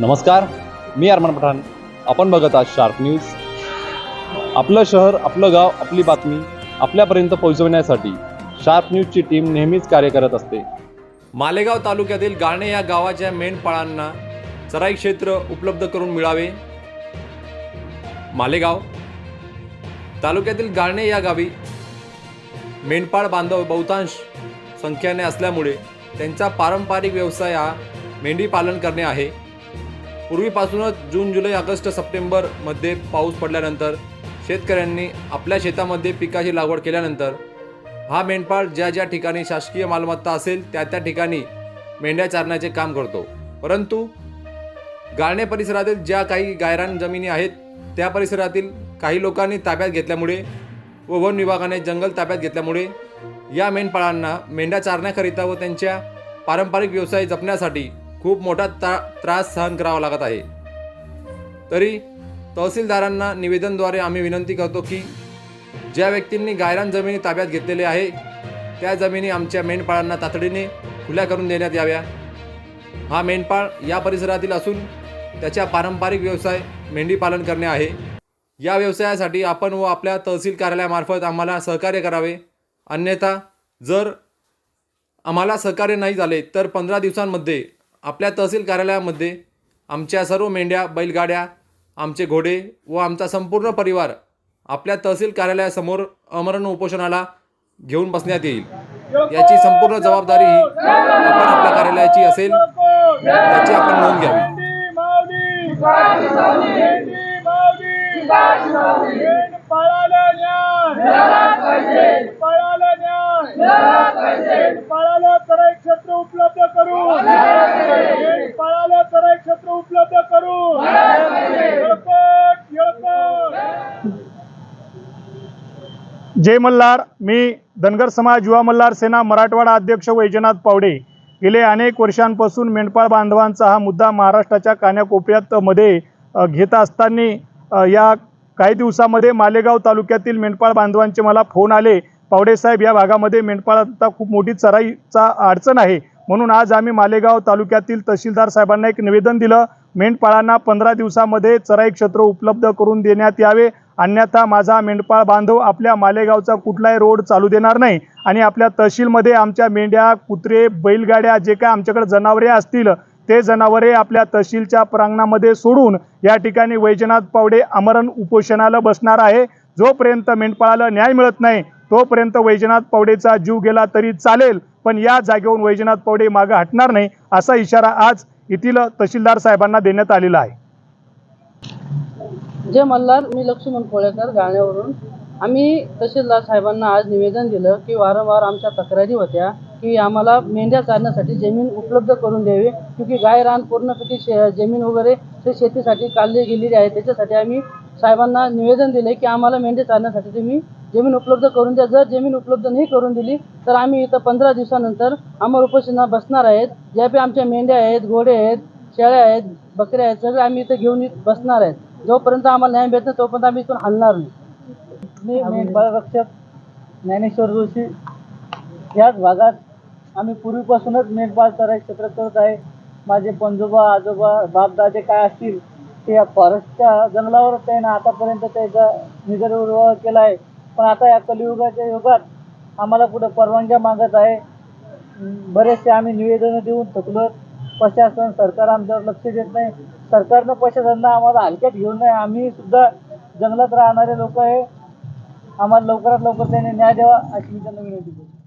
नमस्कार मी अरमान पठाण. आपण बघत आहात शार्प न्यूज आपलं शहर आपलं गाव आपली बातमी आपल्यापर्यंत पोहोचवण्यासाठी शार्प न्यूजची टीम नेहमीच कार्य करत असते. मालेगाव तालुक्यातील गाणे या गावाच्या मेंढपाळांना चराई क्षेत्र उपलब्ध करून मिळावे. मालेगाव तालुक्यातील गाळणे या गावी मेंढपाळ बांधव बहुतांश संख्येने असल्यामुळे त्यांचा पारंपरिक व्यवसाय हा मेंढी पालन करणे आहे. पूर्वीपासूनच जून जुलै ऑगस्ट सप्टेंबरमध्ये पाऊस पडल्यानंतर शेतकऱ्यांनी आपल्या शेतामध्ये पिकाची लागवड केल्यानंतर हा मेंढपाळ ज्या ज्या ठिकाणी शासकीय मालमत्ता असेल त्या त्या ठिकाणी मेंढ्या चारण्याचे काम करतो. परंतु गाळणे परिसरातील ज्या काही गायरान जमिनी आहेत त्या परिसरातील काही लोकांनी ताब्यात घेतल्यामुळे व वन विभागाने जंगल ताब्यात घेतल्यामुळे या मेंढपाळांना मेंढ्या चारण्याकरिता व त्यांच्या पारंपरिक व्यवसाय जपण्यासाठी खूप मोठा ता त्रास सहन करावा लागत आहे. तरी तहसीलदारांना निवेदनद्वारे आम्ही विनंती करतो की ज्या व्यक्तींनी गायरान जमिनी ताब्यात घेतलेली आहे त्या जमिनी आमच्या मेंढपाळांना तातडीने खुल्या करून देण्यात याव्या. हा मेंढपाळ या परिसरातील असून त्याच्या पारंपरिक व्यवसाय मेंढी पालन करणे आहे. या व्यवसायासाठी आपण व आपल्या तहसील कार्यालयामार्फत आम्हाला सहकार्य करावे. अन्यथा जर आम्हाला सहकार्य नाही झाले तर पंधरा दिवसांमध्ये आपल्या तहसील कार्यालयामध्ये आमच्या सर्व मेंढ्या बैलगाड्या आमचे घोडे व आमचा संपूर्ण परिवार आपल्या तहसील कार्यालयासमोर अमरण उपोषणाला घेऊन बसण्यात येईल. याची संपूर्ण जबाबदारी ही आपण आपल्या कार्यालयाची असेल याची आपण नोंद घ्यावी. पळाला सराय क्षेत्र उपलब्ध करू जय मल्हार मी धनगर समाज युवा मल्हार सेना मराठवाडा अध्यक्ष वैजनाथ पावडे. गेले अनेक वर्षांपासून मेंढपाळ बांधवांचा हा मुद्दा महाराष्ट्राच्या कान्याकोपऱ्यात मध्ये घेत असताना या काही दिवसामध्ये मालेगाव तालुक्यातील मेंढपाळ बांधवांचे मला फोन आले. पावडेसाहेब या भागामध्ये मेंढपाळांचा खूप मोठी चराईचा अडचण आहे. म्हणून आज आम्ही मालेगाव तालुक्यातील तहसीलदार साहेबांना एक निवेदन दिलं. मेंढपाळांना पंधरा दिवसामध्ये चराई क्षेत्र उपलब्ध करून देण्यात यावे. अन्यथा माझा मेंढपाळ बांधव आपल्या मालेगावचा कुठलाही रोड चालू देणार नाही. आणि आपल्या तहसीलमध्ये आमच्या मेंढ्या कुत्रे बैलगाड्या जे काय आमच्याकडे जनावरे असतील ते जनावरे आपल्या तहसीलच्या प्रांगणामध्ये सोडून या ठिकाणी वैजनाथ पावडे आमरण उपोषणाला बसणार आहे. जोपर्यंत मेंढपाळाला न्याय मिळत नाही तोपर्यंत वैजनाथ पावडेचा जीव गेला तरी चालेल. पण या जागेवरून वैजनाथ पवडे मागे हटणार नाही असा इशारा आज येथील तहसीलदार साहेबांना देण्यात आलेला आहे. जय मल्हार मी लक्ष्मण कोळेकर गाण्यावरून. आम्ही तहसीलदार साहेबांना आज निवेदन दिलं की वारंवार आमच्या तक्रारी होत्या की आम्हाला मेंढ्या चारण्यासाठी जमीन उपलब्ध करून द्यावी क्योंकि गाय रान पूर्णपैकी शे जमीन वगैरे ते शेतीसाठी काढली गेलेली आहे त्याच्यासाठी आम्ही साहेबांना निवेदन दिले की आम्हाला मेंढे चालण्यासाठी तुम्ही जमीन उपलब्ध करून द्या. जर जमीन उपलब्ध नाही करून दिली तर आम्ही इथं पंधरा दिवसानंतर आम्हाला उपोषणा बसणार आहेत. ज्या बी आमच्या मेंढ्या आहेत घोडे आहेत शेळ्या आहेत बकऱ्या आहेत सगळे आम्ही इथं घेऊन बसणार आहेत. जोपर्यंत आम्हाला न्याय भेटणार तोपर्यंत आम्ही इथून हलणार नाही. मी मेंढपाळ रक्षक ज्ञानेश्वर जोशी. याच भागात आम्ही पूर्वीपासूनच मेंढपाळ चराई क्षेत्र करत आहे. माझे पंजोबा आजोबा बापदादे काय असतील ते या फॉरेस्टच्या जंगलावरच आहे ना आतापर्यंत त्याचा निदर्वाह केला आहे पण आता या कलियुगाच्या युगात आम्हाला कुठं परवानग्या मागत आहे. बरेचसे आम्ही निवेदनं देऊन थकलो. प्रशासन सरकार आमच्यावर लक्ष देत नाही. सरकारनं प्रशासनानं आम्हाला हलक्यात घेऊन नाही आम्ही सुद्धा जंगलात राहणारे लोक आहे. आम्हाला लवकरात लवकर त्याने न्याय द्यावा अशी मी त्यांना विनंती करतो.